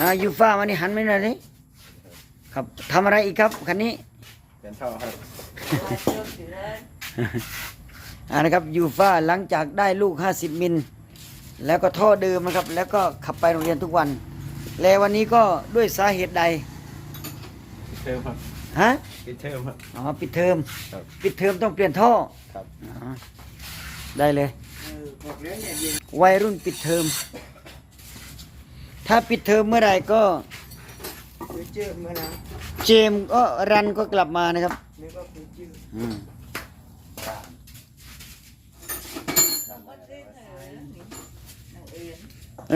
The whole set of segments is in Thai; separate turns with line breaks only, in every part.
อ่ายูฟ่ามานี่หันมาหน่อยดิครับทำอะไรอีกครับคันนี้
เปลี่ยนท่อครับ
อ่านะครับยูฟ่าหลังจากได้ลูก 50 มิล แล้วก็ท่อเดิมนะครับ แล้วก็ขับไปโรงเรียนทุกวัน แล้ววันนี้ก็ด้วยสาเหตุใด
ปิดเทอมครับ
ฮะ
ปิดเทอมครับ
อ๋อปิดเทอม
ครับ
ปิดเทอมต้องเปลี่ยนท่อ
ครับ
อ๋อได้เลย
เออบอกแล้วอย่ายิง
วัยรุ่นปิดเทอม ถ้าปิดเทอมเมื่อไหร่ก็
เดี๋ยวเจอมานะ
เจมส์ก็รันก็กลับมานะครับ
นี่ก็คือชื่อ
อืม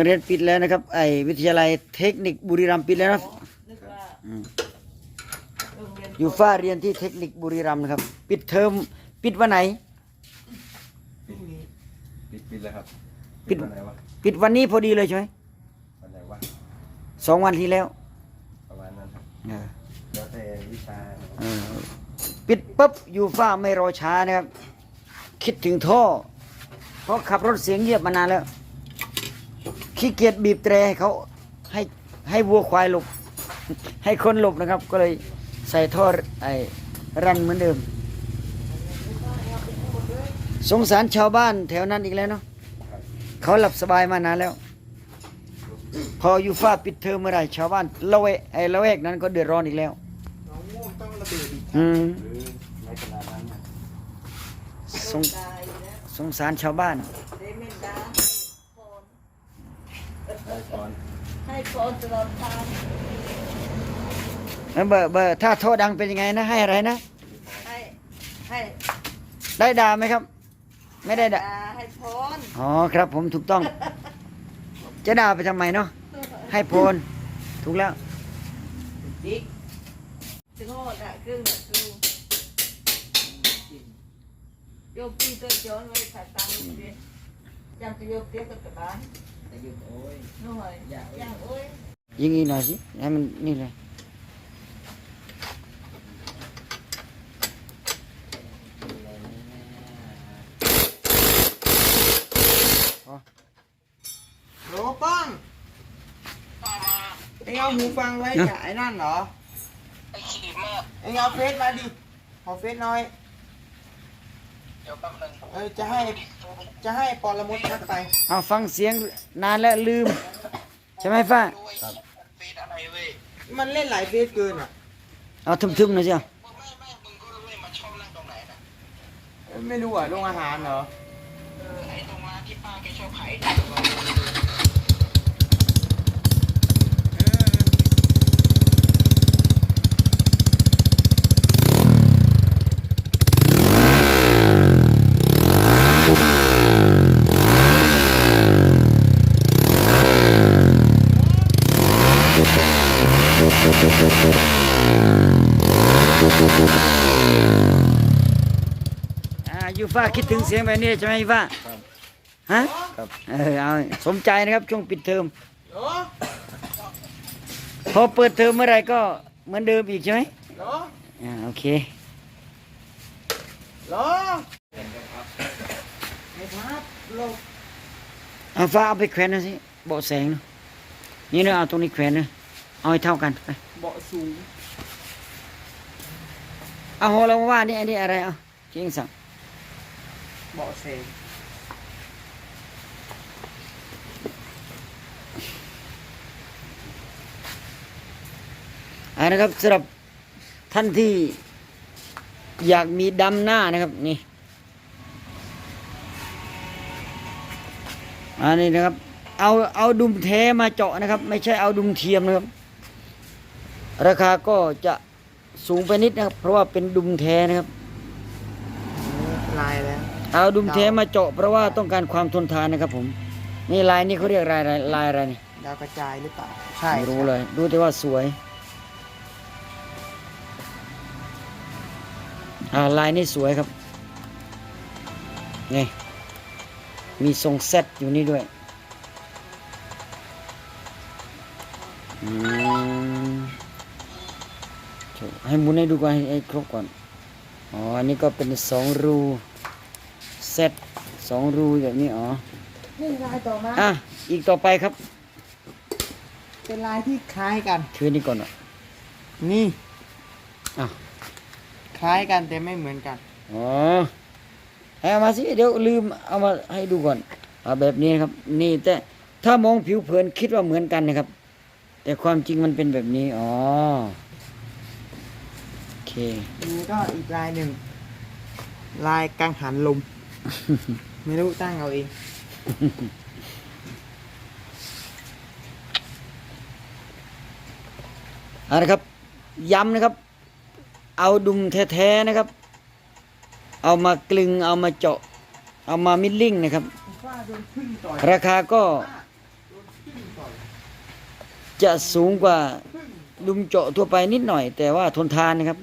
เรียนปิดแล้วนะครับ ไอวิทยาลัยเทคนิคบุรีรัมย์ปิดแล้วนะอืมอยู่ฟ้าเรียนที่เทคนิคบุรีรัมย์นะครับ ปิดเทอมปิดวันไหน
พรุ่งนี้
ปิดปิดเลยครับ
ปิด
วันไหนวะ
ปิดวันนี้พอดีเลยใช่ไหม
วันไหนวะ
สองวันที่แล้ว
ประมาณนั้นครับ
เออ
แล้วแต่วิชานะครับ
เออปิดปุ๊บอยู่ฟ้าไม่รอช้านะครับ คิดถึงท่อ เพราะขับรถเสียงเงียบมานานแล้ว ขี้เกียจบีบแตรให้เขาให้ให้วัวควายหลบ ให้คนหลบนะครับ ก็เลยใส่ท่อไอ้รันเหมือนเดิม สงสารชาวบ้านแถวนั้นอีกแล้วเนาะเขาหลับสบายมานานแล้ว พออยู่ฟ้าปิดเทอมเมื่อไหรชาวบ้านละเวไอ้ละแวกนั้นก็เดือดร้อนอีกแล้ว
น้องม่วงต้องระเบิดอีก
อืม
หรือไม่ขนาดนั้นนะ
สงสงสารชาวบ้าน
ได้ก่อน
ให้คนตลอดทาง
แล้วเบอร์เบอร์ถ้าโทษดังเป็นยังไงนะ ให้อะไรนะ
ให้ให้
ได้ด่าไหมครับ ไม่ได้ด่า
ด่าให้พร
อ๋อครับผมถูกต้อง จะด่าไปทำไมเนาะให้โพลถูกแล้ว
ดิ๊ก
ถึงโหดอะครึ่งอะครึ่งโยมปีตัวโจนไว้ถ่ายตังค์เดียยังจะโยมเตี้ยกับกระบาล
แต่หยุดโอ้ย
หน่อยยังโอ้ย
ยิงอีกหน่อยสิให้มันนี่เลย
โหลป้องเอ็ งเอาหูฟังไว้กับไอ้นั่นเหรอไอ้ขีดมากเอ็งเอาเฟซมาดิขอเฟซหน่อย เดี๋ยวแป๊บนึงเออจะให้จะให้ปอละมุดทักไป
เอาฟังเสียงนานแล้วลืม ใช่ไหมฟ้า
มันเล่นหลายเฟซเกินอะ
เอาทึมๆหน่อยสิเอา
ไม่รู้อะโรงอาหารเหรอ
อ่ายู ฟ้าคิดถึงเสียงแบบนี้ใช่ไหมยูฟ้าฮะ
ครับ
เออเอาสมใจนะครับช่วงปิดเทอม
โหล
พอเปิดเทอมเมื่อไหรก็เหมือนเดิมอีกใช่ไหม
โหล
อ่าโอเค
โหลไม่ครับโหล
เอาฟ้าเอาไปแขวนหนะสิเบาะแสงนะนี่เนอะเอาตรงนี้แขวนนะเอาให้เท่ากันไป
เบาะสูง
เอาโหเราว่านี่อันนี้อะไรเอาเชียงสั่ง
เบาะเซง
อันนะครับสำหรับท่านที่อยากมีดำหน้านะครับนี่อันนี้นะครับ เอาเอาดุมแท้มาเจาะนะครับ ไม่ใช่เอาดุมเทียมนะครับ ราคาก็จะสูงไปนิดนะครับ เพราะว่าเป็นดุมแท้นะครับ เอาดุมแท้มาเจาะเพราะว่าต้องการความทนทานนะครับผม นี่ลายนี่เขาเรียกลายอะไรลายอะไรนี่
ดาวกระจายหรือเปล่าใช่
ไม่รู้เลยดูแต่ว่าสวยอ่าลายนี่สวยครับนี่มีทรงเซตอยู่นี่ด้วยอืมโชว์ให้หมุนให้ดูก่อนให้ให้ครบก่อนอ๋ออันนี้ก็เป็นสองรู เซตสองรูแบบนี้อ๋อ
นี่ลายต่อมา
อะอีกต่อไปครับ
เป็นลายที่คล้ายกัน
ถือนี่ก่อนอะ
นี่
อ้าว
คล้ายกันแต่ไม่เหมือนกัน
อ๋อให้เอามาสิเดี๋ยวลืมเอามาให้ดูก่อนเอาแบบนี้นะครับ นี่แต่ถ้ามองผิวเผินคิดว่าเหมือนกันนะครับ แต่ความจริงมันเป็นแบบนี้อ๋อโอเค
นี่ก็อีกลายหนึ่งลายกังหันลม ไม่รู้ตั้งเอาเอง
เอาละครับ ย้ำนะครับ เอาดุมแท้ๆนะครับ เอามากลึงเอามาเจาะ เอามามิดลิ่งนะครับ ราคาก็ จะสูงกว่าดุมเจาะทั่วไปนิดหน่อย แต่ว่าทนทานนะครับ